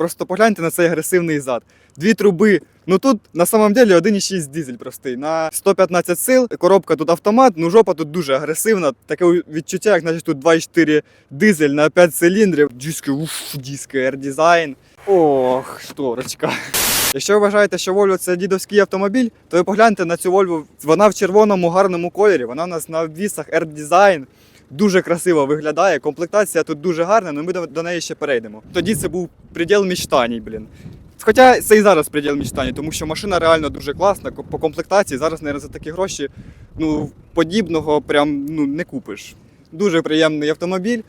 Просто погляньте на цей агресивний зад. Дві труби. Ну тут на самом деле 1,6 дизель простий. На 115 сил. Коробка тут автомат, ну жопа тут дуже агресивна. Таке відчуття, як наче тут 2,4 дизель на 5 циліндрів. Диски, уф, диски, R-Design. Ох, шторочка. Якщо ви вважаєте, що Volvo це дідовський автомобіль, то ви погляньте на цю Volvo. Вона в червоному гарному кольорі, вона у нас на обвісах R-Design. Дуже красиво виглядає, комплектація тут дуже гарна, але ми до, до неї ще перейдемо. Тоді це був приділ мечтаній, блін. Хоча це і зараз приділ мечтаній, тому що машина реально дуже класна по комплектації. Зараз, наверное, за такі гроші ну, подібного прям ну, не купиш. Дуже приємний автомобіль.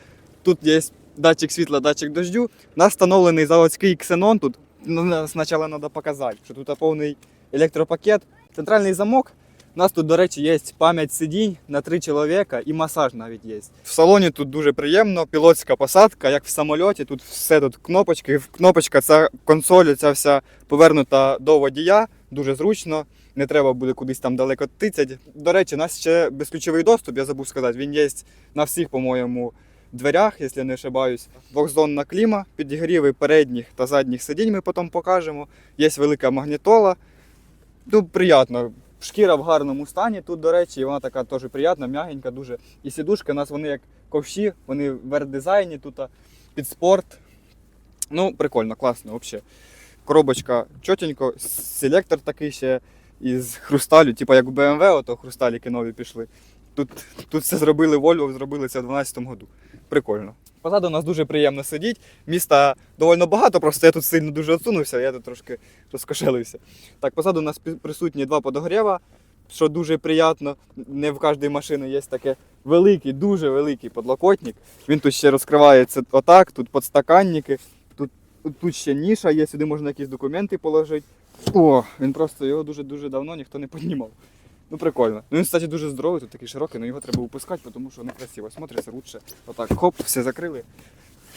Тут є датчик світла, датчик дождю. У нас встановлений заводський ксенон. Тут ну, спочатку треба показати, що тут повний електропакет, центральний замок. У нас тут, до речі, є пам'ять сидінь на три чоловіка і масаж навіть є. В салоні тут дуже приємно, пілотська посадка, як в самольоті. Тут все тут кнопочки. Кнопочка, ця консоль, ця вся повернута до водія. Дуже зручно. Не треба буде кудись там далеко тицять. До речі, у нас ще безключовий доступ, я забув сказати. Він є на всіх, по-моєму, дверях, якщо не ошибаюсь. Двохзонна кліма, підігріви передніх та задніх сидінь ми потім покажемо. Є велика магнітола. Ну, приємно. Шкіра в гарному стані тут, до речі, і вона така теж приємна, м'ягенька, дуже. І сідушки у нас вони як ковші, вони в R-дизайні тут під спорт. Ну, прикольно, класно, взагалі. Коробочка чотенько, селектор такий ще із хрусталю, типу як у BMW, ото хрусталіки нові пішли. Тут, тут все зробили Volvo, зробили це в 2012 году. Прикольно. Позаду нас дуже приємно сидіти. Міста доволі багато, просто я тут сильно дуже відсунувся, я тут трошки розкошелився. Так, позаду у нас присутні два подогрєва, що дуже приємно. Не в кожній машині є таке великий, дуже великий подлокотник. Він тут ще розкривається отак, тут подстаканники, тут, тут ще ніша є, сюди можна якісь документи положити. О, він просто його дуже-дуже давно ніхто не піднімав. Ну прикольно. Ну він, кстати, дуже здоровий, тут такий широкий, але його треба випускати, тому що некрасиво смотриться. Лучше отак хоп, все закрили.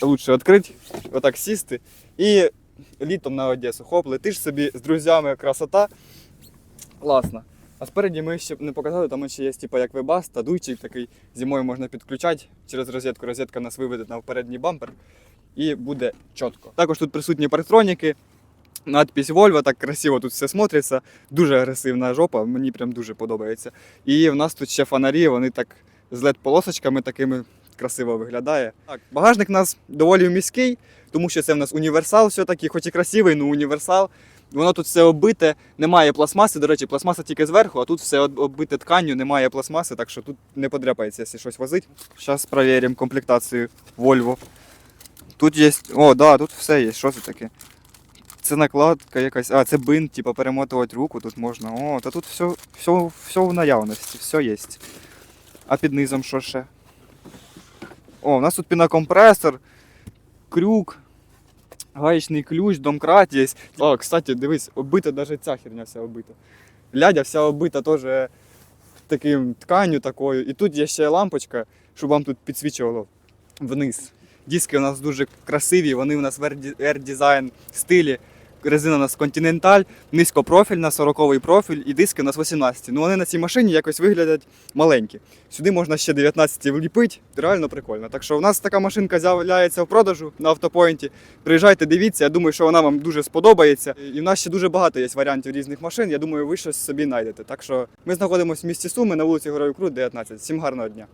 Лучше відкрити, отак сісти. І літом на Одесу. Хоп, летиш собі з друзями, красота. Класно. А спереді ми ще не показали, там ще є типу, як вебас та дуйчик такий. Зимою можна підключати через розетку. Розетка нас виведе на передній бампер і буде чітко. Також тут присутні парктроніки, надпись Volvo, так красиво тут все смотриться. Дуже агресивна жопа, мені прям дуже подобається. І в нас тут ще фонарі, вони так з LED-полосочками такими красиво виглядає. Так, багажник у нас доволі міський, тому що це в нас універсал все-таки, хоч і красивий, але універсал. Воно тут все оббите, немає пластмаси. До речі, пластмаса тільки зверху, а тут все оббите тканню, немає пластмаси, так що тут не подряпається, якщо щось возить. Зараз перевіримо комплектацію Volvo. Тут є. О, да, тут все є. Що це таке? Це накладка якась. А, це бинт, типу, перемотувати руку тут можна. О, та тут все, все, все в наявності, все є. А під низом що ще? О, у нас тут пінокомпресор, крюк, гаечний ключ, домкрат є. О, кстати, дивись, оббита навіть ця херня вся оббита. Лядя вся оббита теж таким тканью такою. І тут є ще лампочка, щоб вам тут підсвічувало вниз. Диски у нас дуже красиві, вони у нас в R-Design стилі. Резина у нас Continental, низькопрофільна, 40-й профіль і диски у нас 18. Ну вони на цій машині якось виглядять маленькі. Сюди можна ще 19 вліпити, реально прикольно. Так що у нас така машинка з'являється в продажу на автопоінті. Приїжджайте, дивіться, я думаю, що вона вам дуже сподобається. І в нас ще дуже багато є варіантів різних машин. Я думаю, ви щось собі знайдете. Так що ми знаходимося в місті Суми на вулиці Героїв Крут, 19. Всім гарного дня.